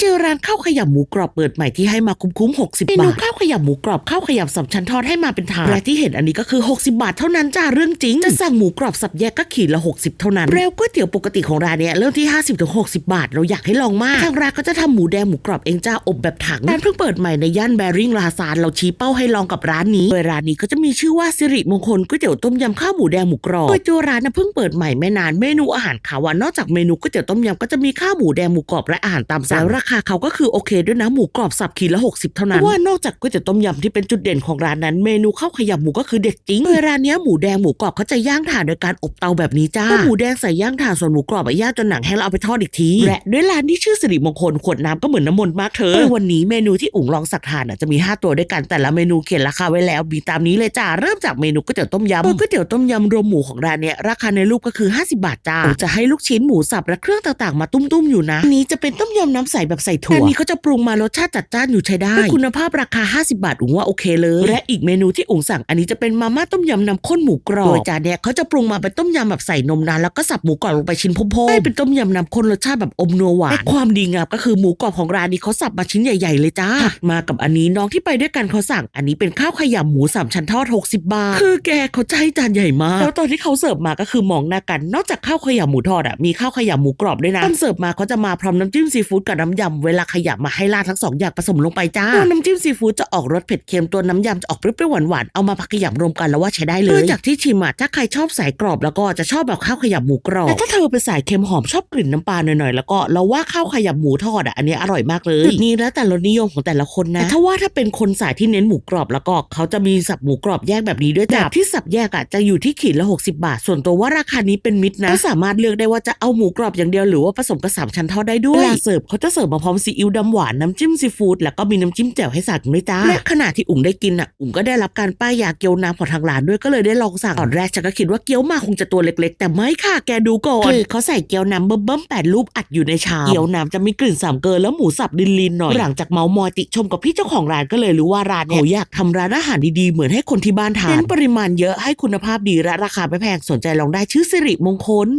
เจอร้านข้าวขยำหมูกรอบเปิดใหม่ที่ให้มาคุ้มๆ60 บาทเมนูข้าวขยำหมูกรอบข้าวขยำสามชั้นทอดให้มาเป็นถาดและที่เห็นอันนี้ก็คือ 60 บาทเท่านั้นจ้าเรื่องจริง จะสั่งหมูกรอบสับแยกก็ขีดละ 60 เท่านั้นแล้วก๋วยเตี๋ยวปกติของร้านเนี้ยเริ่มที่ 50-60 บาท เราอยากให้ลองมากทางร้านก็จะทำหมูแดงหมูกรอบเองจ้าอบแบบถังร้านเพิ่งเปิดใหม่ในย่านแบริ่งลาซานเราชี้เป้าให้ลองกับร้านนี้โดยร้านนี้ก็จะมีชื่อว่าสิริมงคลก๋วยเตี๋ยวต้มยำข้าวหมูแดงหมูกรอบโดยตัวร้านนะเพิ่งเปิดใหม่ไม่นานเมนูอาหารขาวอะนอกจากเมนูก๋วยเตี๋ยวต้มยำก็จะมีข้าวหมูแดงหมูกรอบและอาหารตามสั่งแล้วราคาเขาก็คือโอเคด้วยนะหมูกรอบสับขีดละ 60 เท่านั้นเพราะว่านอกจากก๋วยเตี๋ยวต้มยำที่เป็นจุดเด่นของร้านนั้น เมนูข้าวขยำหมูก็คือเด็ดจริงโดยร้านเนี้ยหมูแดงหมูกรอบเขาจะย่างถ่านโดยการอบเตาแบบนี้จ้าหมูแดงใส่ย่างถ่านส่วนหมูกรอบอะย่างจนหนังแห้งแล้วเอาไปทอดอีกทีและด้วยร้านที่ชื่อสิริมงคลขวดน้ำก็เหมือนน้ำมนต์มากเธอโดยวันนี้เมนูที่อุ๋งลองสักทานอะจะมี 5 ตัวด้วยกันแต่ละเมนูเขียนราคาไว้แล้วมีตามนี้เลยจ้าเริ่มจากเมนูก๋วยเตี๋ยวต้มยำโดยก๋วยเตี๋ยวต้มยำรวมหมูของร้านเนี้ยราคาในรูปก็คือ 50 บาทจ้าอุ๋งจะให้ลูกชิ้นหมูสับและเครื่องต่างๆ มาตุ้มๆอยู่นะอันนี้จะเป็นต้มยำน้ำใสแบบใส่ถั่วอันนี้ก็จะปรุงมารสชาติจัดจ้านอยู่ใช้ได้ด้วยคุณภาพราคา 50 บาทอุ๋งว่าโอเคเลย และอีกเมนูที่อุ๋งสั่งอันนี้จะเป็นมาม่าต้มยำน้ำข้นหมูกรอบโดยจานเนี้ยเขาจะปรุงมาเป็นต้มยำแบบใส่นมนานแล้วก็สับหมูกรอบลงไปชิ้นพอๆให้เป็นต้มยำน้ำข้นรสชาติแบบอมนัวหวานและความดีงามก็คือหมูกรอบของร้านนี้เขาสับมาชิ้นใหญ่ๆเลยจ้าถัดมากับอันนี้น้องที่ไปด้วยกันเขาสั่ง อันนี้เป็นข้าวขยำหมูสามชั้นทอด 60 บาท คือแกเขาจะให้จานใหญ่มาก แล้วตอนที่เขาเสิร์ฟมาก็คือมองหน้ากัน นอกจากข้าวขยำหมูทอดอะมีข้าวขยำหมูกรอบด้วยนะตอนเสิร์ฟมาเขาจะมาพร้อมน้ำจิ้มซีฟู้ดกับน้ำยำเวลาขยำมาให้ราดทั้งสองอย่างผสมลงไปจ้าตัวน้ำจิ้มซีฟู้ดจะออกรสเผ็ดเค็มตัวน้ำยำจะออกเปรี้ยวๆหวานๆเอามาพักขยำรวมกันแล้วว่าใช้ได้เลยจากที่ชิมอะถ้าใครชอบสายกรอบแล้วก็จะชอบแบบข้าวขยำหมูกรอบแต่ถ้าเธอเป็นสายเค็มหอมชอบกลิ่นน้ำปลาหน่อยๆแล้วก็เราว่าข้าวขยำหมูทอดอะอันนี้อร่อยมากเลยจุดนี้แล้วแต่รสนิยมของแต่ละคนนะแต่ถ้าว่าถ้าเป็นคนสายที่เน้นหมูกรอบแล้วก็เขาจะมีสับหมูกรอบแยกแบบนี้ด้วยจ้ะแบบที่สับแยกอะจะอยู่ที่ขีดละ 60 บาท ส่วนตัวว่าราคานี้เป็นมิตรนะก็สามารถเลือกได้ว่าจะเอาหมูกรอบอย่างเดียวหรือว่าผสมกับสามชั้นทอดได้ด้วยเวลาเสิร์ฟเขาจะเสิร์ฟมาพร้อมซีอิ๊วดำหวานน้ำจิ้มซีฟู้ดแล้วก็มีน้ำจิ้มแจ่วให้สั่งด้วยจ้าและขณะที่อุ๋งได้กินอะอุ๋งก็ได้รับการป้ายยาเกี๊ยวน้ำของทางร้านด้วยก็เลยได้ลองสั่งตอนแรกฉันก็คิดว่าเกี๊ยวมาคงจะตัวเล็ก ๆ แต่ไม่ค่ะแกดูก่อนคือเขาใส่เกี๊ยวน้ำเบิ่มๆแปดรูปอัดอยู่ในชามเกี๊ยวน้ำจะมีกลิ่นสามเกลือแล้วหมูสับดินลินหน่อยหลังจากเมาส์มอยติชมกับพี่เจ้าของร้านก็เลยรู้ว่าร้านเนี่ยเขาอยากทำร้านอาหารดีๆเหมือนให้คนที่บ้านทานเน้นปริมาณเยอะให้คุณภาพดีและราคาไม่แพงสนใจลองได้ชื่อสิริมงคล